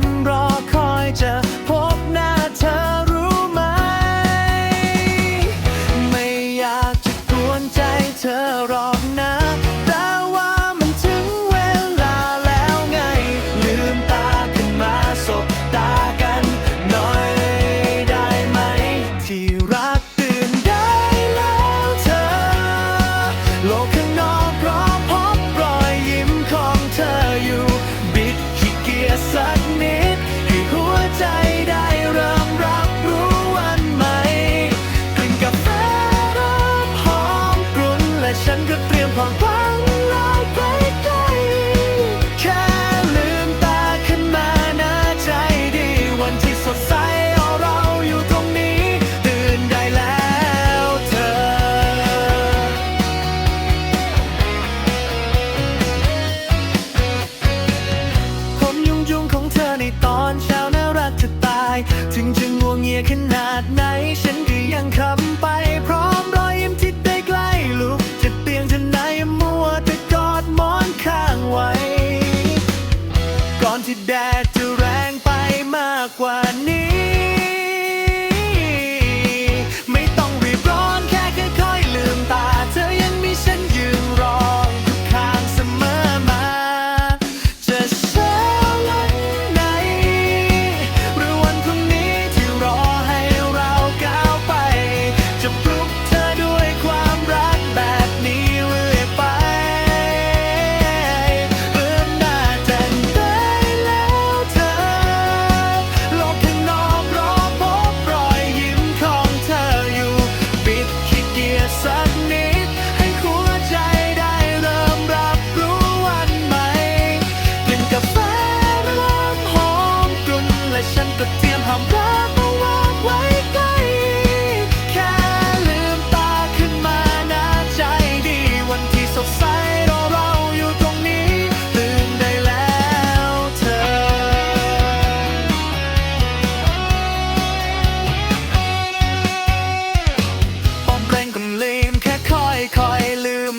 นรอคอยจะพบหน้าเธอรู้ไหม ไม่อยากจะกวนใจเธอรอกนะ แต่ว่ามันถึงเวลาแล้วไง ลืมตาขึ้นมาสบตากันหน่อยได้ไหม ที่รักตื่นได้แล้วเธอ โลกข้างนอก ยขนาดไหน ฉันก็ยังขับไป พร้อมรอยยิ้มที่ได้ใกล้ลุกจะเตียงจะไหนมัวแต่กอดหมอนข้างไว้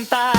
sentar.